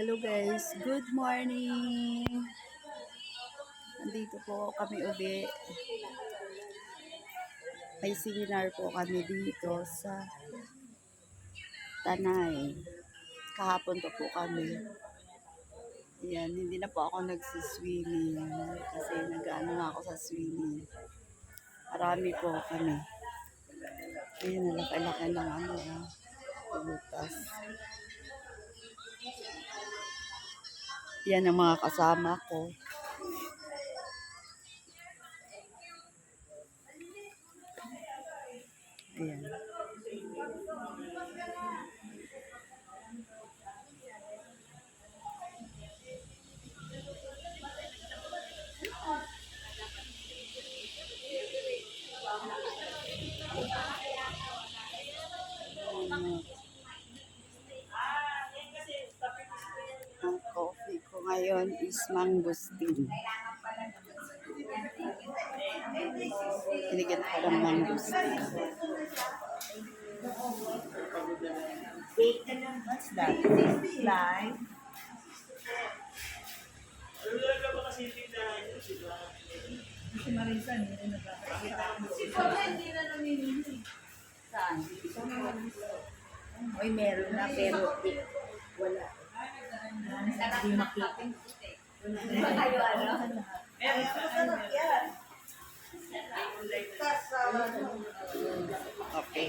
Hello guys, good morning! Nandito po kami uli. May seminar po kami dito sa Tanay. Kahapon pa po kami. Yan, hindi na po ako nagsiswimming kasi nag-ano na ako sa swimming. Marami po kami. Ayun, nalaki-laki ng ano, ah, butas. Yan ang mga kasama ko. Ayan. Ngayon is mangosteen. Binigyan ko ng mangosteen. What's that? Live? Si Marisa, hindi rin Saan? Oy, meron na, pero. Hindi makita. Kayo ano? Meron masarap yan. Okay.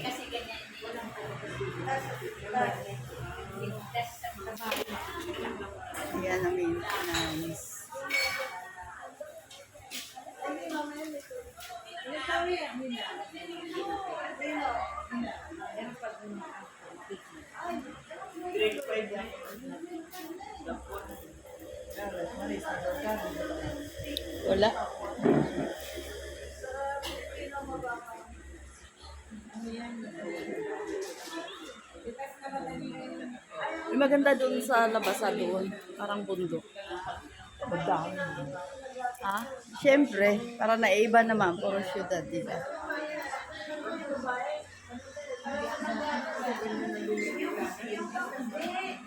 Ayan ang maintenance. Wala. May maganda doon sa labasa doon. Parang bundok. Magdahon. Ah, Siyempre, para naiba naman, puro syudad, di ba? Hindi.